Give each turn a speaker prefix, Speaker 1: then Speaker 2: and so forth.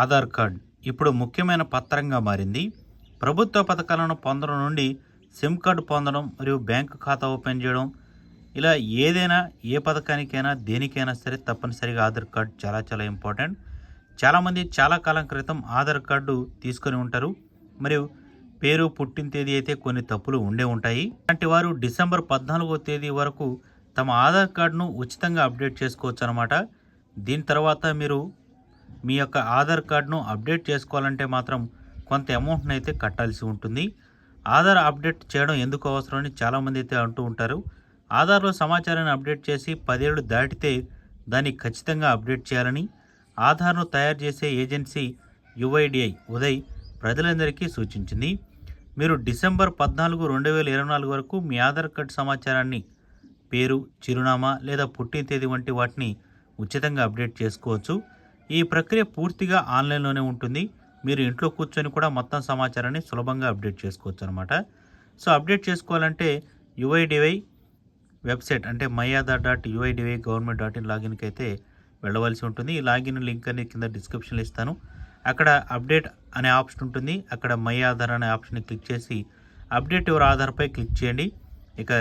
Speaker 1: Aadhaar card ఇప్పుడు ముఖ్యమైన పత్రంగా మారింది. ప్రభుత్వ పథకాలను పొందడం నుండి సిమ్ కార్డు పొందడం మరియు బ్యాంకు ఖాతా ఓపెన్ చేయడం ఇలా ఏదైనా ఏ పథకానికైనా దేనికైనా సరే తప్పనిసరిగా ఆధార్ కార్డ్ చాలా చాలా ఇంపార్టెంట్. చాలామంది చాలా కాలం క్రితం ఆధార్ కార్డు తీసుకొని ఉంటారు. మరియు పేరు పుట్టిన తేదీ అయితే కొన్ని తప్పులు ఉండే ఉంటాయి. అలాంటి వారు డిసెంబర్ పద్నాలుగో తేదీ వరకు తమ ఆధార్ కార్డును ఉచితంగా అప్డేట్ చేసుకోవచ్చు అనమాట దీని తర్వాత మీరు మీ యొక్క ఆధార్ కార్డును అప్డేట్ చేసుకోవాలంటే మాత్రం కొంత అమౌంట్ని అయితే కట్టాల్సి ఉంటుంది. ఆధార్ అప్డేట్ చేయడం ఎందుకు అవసరం అని చాలామంది అయితే అంటూ ఉంటారు. ఆధార్లో సమాచారాన్ని అప్డేట్ చేసి పదేళ్ళు దాటితే దాన్ని ఖచ్చితంగా అప్డేట్ చేయాలని ఆధార్ను తయారు చేసే ఏజెన్సీ యుఐడిఐ ఉదయ్ ప్రజలందరికీ సూచించింది. మీరు డిసెంబర్ పద్నాలుగు రెండు వేల ఇరవై నాలుగు వరకు మీ ఆధార్ కార్డు సమాచారాన్ని పేరు చిరునామా లేదా పుట్టిన తేదీ వంటి వాటిని ఉచితంగా అప్డేట్ చేసుకోవచ్చు. ఈ ప్రక్రియ పూర్తిగా ఆన్లైన్లోనే ఉంటుంది. మీరు ఇంట్లో కూర్చొని కూడా మొత్తం సమాచారాన్ని సులభంగా అప్డేట్ చేసుకోవచ్చు అనమాట సో అప్డేట్ చేసుకోవాలంటే యుఐడివై వెబ్సైట్ అంటే my Aadhaar dot UIDAI government dot in లాగిన్కి అయితే వెళ్ళవలసి ఉంటుంది. ఈ లాగిన్ లింక్ అనేది కింద డిస్క్రిప్షన్లో ఇస్తాను. అక్కడ అప్డేట్ అనే ఆప్షన్ ఉంటుంది. అక్కడ మై ఆధార్ అనే ఆప్షన్ క్లిక్ చేసి అప్డేట్ యువర్ ఆధార్పై క్లిక్ చేయండి. ఇక